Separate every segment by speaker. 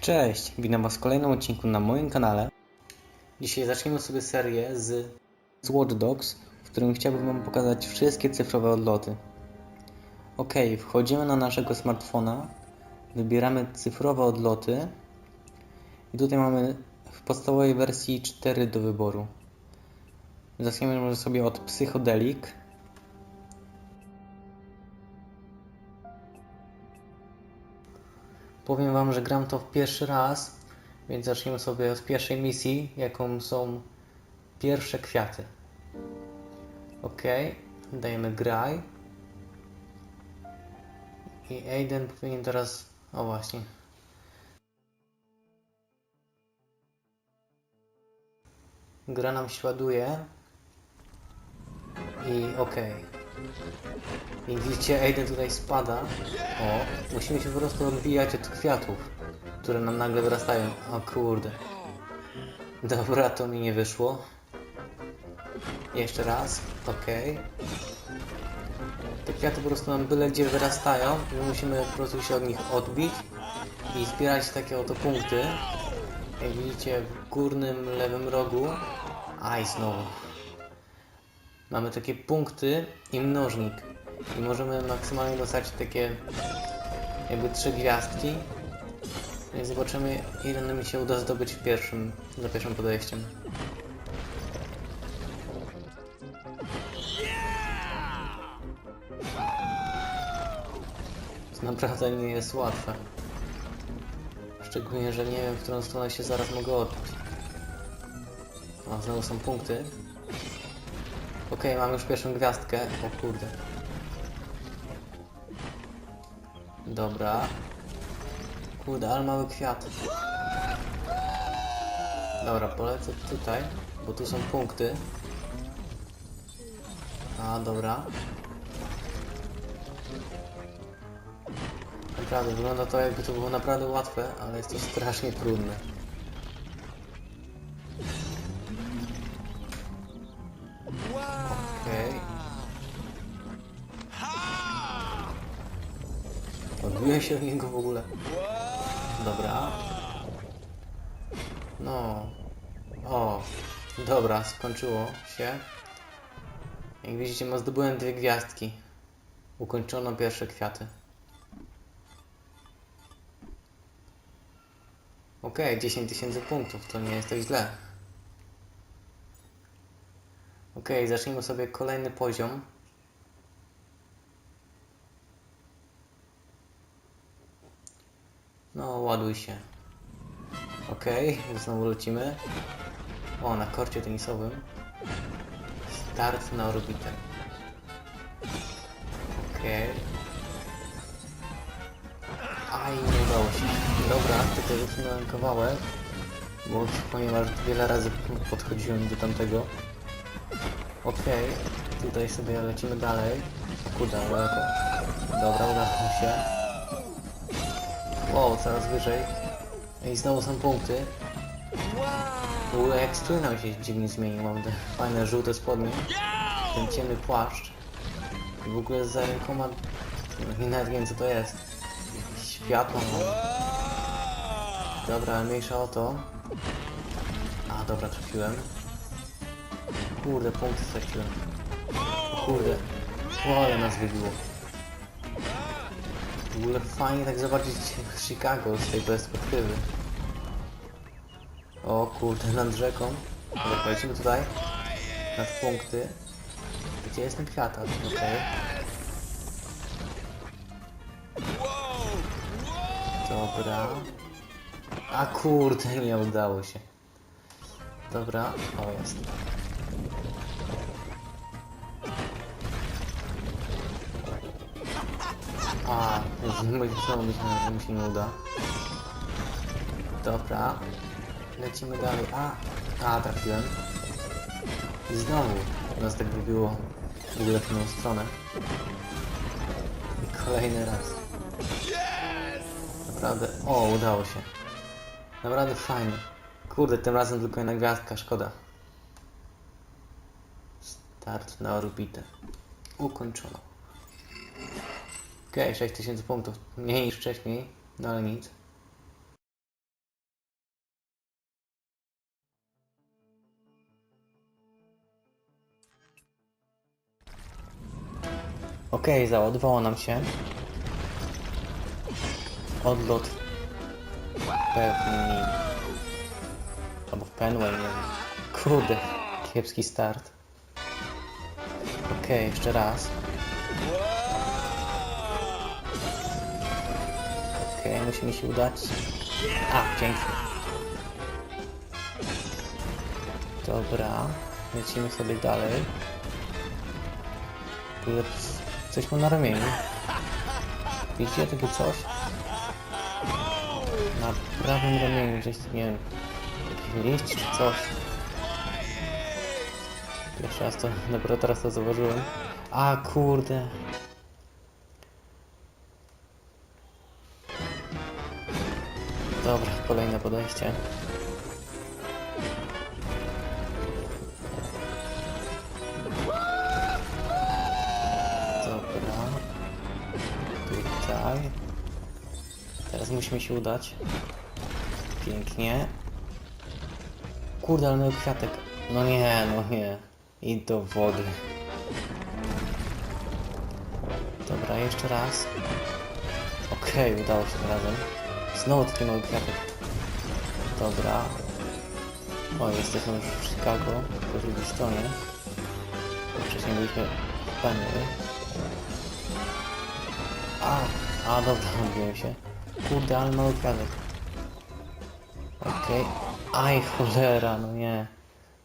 Speaker 1: Cześć, witam Was w kolejnym odcinku na moim kanale. Dzisiaj zaczniemy sobie serię z, z Watch Dogs, w którym chciałbym Wam pokazać wszystkie cyfrowe odloty. Ok, wchodzimy na naszego smartfona, wybieramy cyfrowe odloty i tutaj mamy w podstawowej wersji 4 do wyboru. Zaczniemy sobie od Psychodelic. Powiem Wam, że gram to w pierwszy raz, więc zaczniemy sobie od pierwszej misji, jaką są pierwsze kwiaty. Ok, dajemy graj. I Aiden powinien teraz. O właśnie. Gra nam się ładuje. I ok. I widzicie, Aiden tutaj spada. O, musimy się po prostu odbijać od kwiatów, które nam nagle wyrastają. O kurde. Dobra, to mi nie wyszło. Jeszcze raz, ok. Te kwiaty po prostu nam byle gdzie wyrastają my musimy po prostu się od nich odbić i zbierać takie oto punkty. Jak widzicie w górnym lewym rogu. Aj, znowu. Mamy takie punkty i mnożnik. I możemy maksymalnie dostać takie jakby trzy gwiazdki. Zobaczymy ile nam się uda zdobyć w pierwszym, za pierwszym podejściem. To naprawdę nie jest łatwe. Szczególnie, że nie wiem, w którą stronę się zaraz mogę odbić. O, znowu są punkty. Okej, mam już pierwszą gwiazdkę. O kurde. Dobra. Kurde, ale mały kwiat. Dobra, polecę tutaj, bo tu są punkty. A, dobra. Naprawdę, wygląda to jakby to było naprawdę łatwe, ale jest to strasznie trudne. Odbiłem się od niego w ogóle. Dobra. No. O. Dobra, skończyło się. Jak widzicie, no zdobyłem dwie gwiazdki. Ukończono pierwsze kwiaty. Okej, 10 tysięcy punktów, to nie jest tak źle. Okej, zacznijmy sobie kolejny poziom. No, ładuj się. Okej, znowu lecimy. O, na korcie tenisowym. Start na orbitę. Okej. Aj, nie udało się. Dobra, tutaj usunąłem kawałek, bo ponieważ wiele razy podchodziłem do tamtego. Okej, tutaj sobie lecimy dalej. O kurde, daleko. Dobra, udało się. Wow, coraz wyżej. I znowu są punkty. W ogóle jak strój nam się dziwnie zmienił. Mam te fajne żółte spodnie. Ten ciemny płaszcz. I w ogóle za rękoma... Nawet wiem co to jest. Światło mam. Dobra, mniejsza o to. A, dobra, trafiłem. Kurde, punkty straciłem. Kurde. O, ale nas wybiło. W ogóle fajnie tak zobaczyć Chicago z tej perspektywy. O kurde, nad rzeką. Dobra, polecimy tutaj. Nad punkty. Gdzie jest ten kwiatak? Okej. Dobra. A kurde, nie udało się. Dobra, o jest. A, znowu myślałem, że mi się nie uda. Dobra. Lecimy dalej. A, a trafiłem. I znowu nas tak wybiło w ogóle w inną stronę. I kolejny raz. Naprawdę, o, udało się. Naprawdę fajnie. Kurde, tym razem tylko jedna gwiazdka, szkoda. Start na orbitę. Ukończono. Okej, okay, 6000 punktów. Mniej niż wcześniej, no ale nic. Okej, okay, załadowało nam się. Odlot pewnie. Albo w Penway, nie wiem. Kurde, kiepski start. Okej, okay, jeszcze raz. Okej, musi mi się udać. A, dzięki. Dobra, lecimy sobie dalej. Coś mam na ramieniu. Widzicie takie coś? Na prawym ramieniu gdzieś, nie wiem, jakiś liść czy coś. Pierwszy raz to, dopiero teraz to zauważyłem. A kurde. Kolejne podejście. Dobra. Tutaj. Teraz musimy się udać. Pięknie. Kurde, ale miał kwiatek. No nie, no nie. I do wody. Dobra, jeszcze raz. Okej, udało się tym razem. Znowu taki mały kwiatek. Dobra. O, jesteśmy już w Chicago, po drugiej stronie. Bo Wcześniej byliśmy w Penny. A, a dobra, odbiłem się. Kurde, ale mały kwiatek. Okej. Aj, cholera, no nie.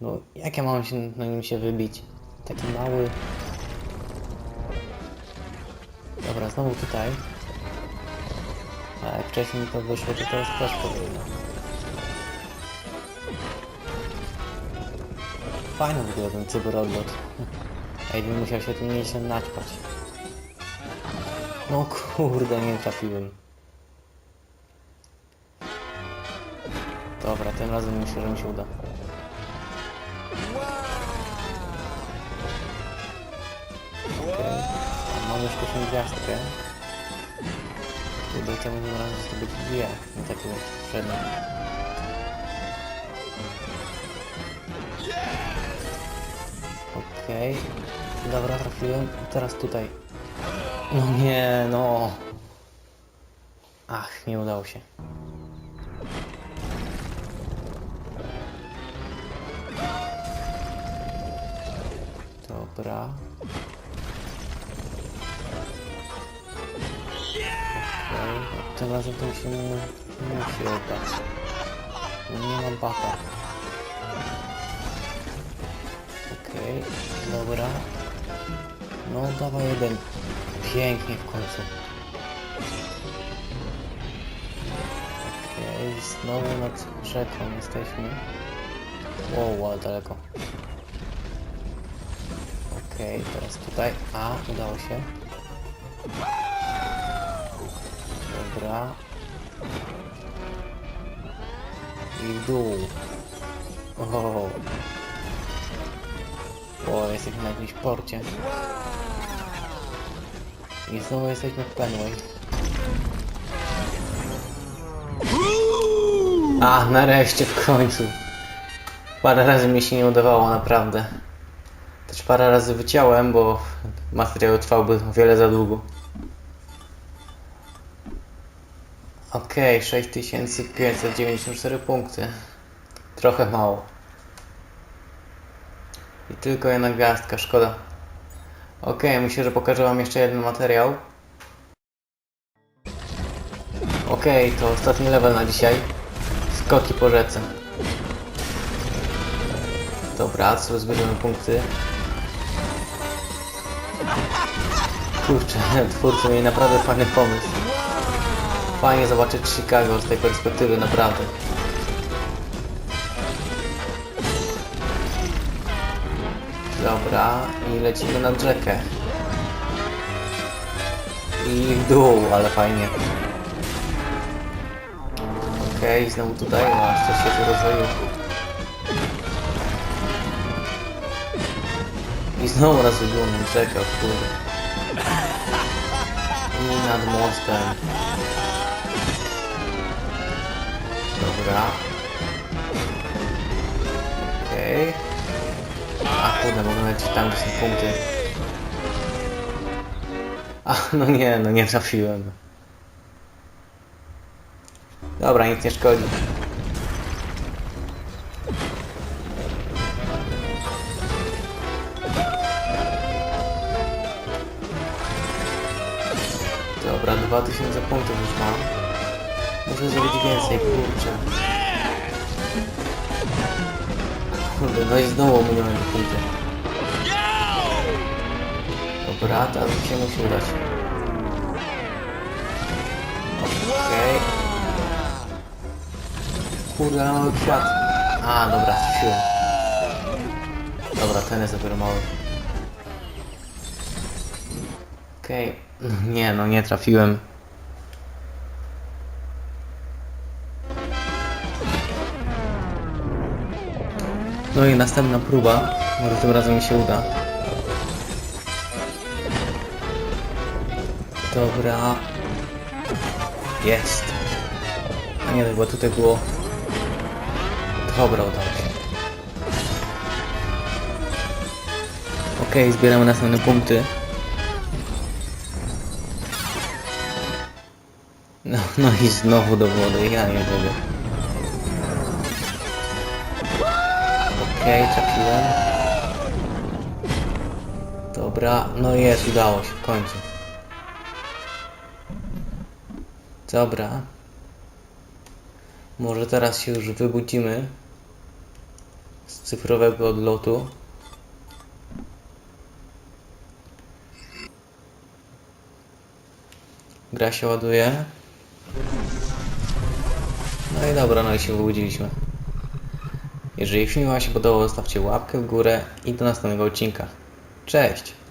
Speaker 1: No, jak ja mam się na nim się wybić? Taki mały. Dobra, znowu tutaj. A jak wcześniej to wyszło, to teraz też powinno. Fajny w ogóle ten cyberolot. Ej, bym musiał się tym nieźle naćpać. No kurde, nie trafiłem. Dobra, tym razem myślę, że mi się uda. A mam już pierwszą gwiazdkę. Tutaj temu tym razem zdobyć dwie, nie takie jak poprzednie. Okej, dobra, trafiłem. Teraz tutaj. No nie, no. Ach, nie udało się. Dobra. Okej, no tym razem to się nie musi oddać. No Nie mam bata. Okej, dobra. No dawaj jeden. Pięknie w końcu. Okej, znowu nad rzeką jesteśmy. Wow, ale daleko. Okej, teraz tutaj. A, udało się. Dobra. I w dół. O. O, jesteśmy na jakimś porcie. I znowu jesteśmy w Penway. A, nareszcie w końcu. Parę razy mi się nie udawało, naprawdę. Też parę razy wyciąłem, bo materiał trwałby o wiele za długo. Okej, 6594 punkty. Trochę mało. I tylko jedna gwiazdka, szkoda. Okej, myślę, że pokażę wam jeszcze jeden materiał. Okej, to ostatni level na dzisiaj. Skoki po rzece. Dobra, co zbierzemy punkty. Kurczę, twórcy mieli naprawdę fajny pomysł. Fajnie zobaczyć Chicago z tej perspektywy, naprawdę. Dobra, i lecimy na rzekę. I w dół, ale fajnie. Okej, znowu tutaj, no, coś się tu rozwoiło. I znowu raz wybiło mnie rzekę, kurde. I nad mostem. Dobra. Okej. A kurde, mogę lecieć tam, gdzie są punkty. A, no nie, no nie trafiłem. Dobra, nic nie szkodzi. Dobra, 2000 punktów już mam. Muszę zrobić więcej, kurczę. Kurde, i znowu minąłem punkty. Dobra, teraz się musi udać. Okej. Kurde, ale mały kwiat. A, dobra, trafiłem. Dobra, ten jest dopiero mały. Okej. Nie, no nie trafiłem. No i następna próba. Może tym razem mi się uda. Dobra. Jest. A nie, chyba tutaj było. Dobra, udało się. Okej, zbieramy następne punkty. No, no i znowu do wody, ja nie mogę. Okej, trafiłem. Dobra, no jest, udało się w końcu. Dobra. Może teraz się już wybudzimy z cyfrowego odlotu. Gra się ładuje. No i dobra, no i się wybudziliśmy. Jeżeli film Wam się podobał, zostawcie łapkę w górę i do następnego odcinka. Cześć!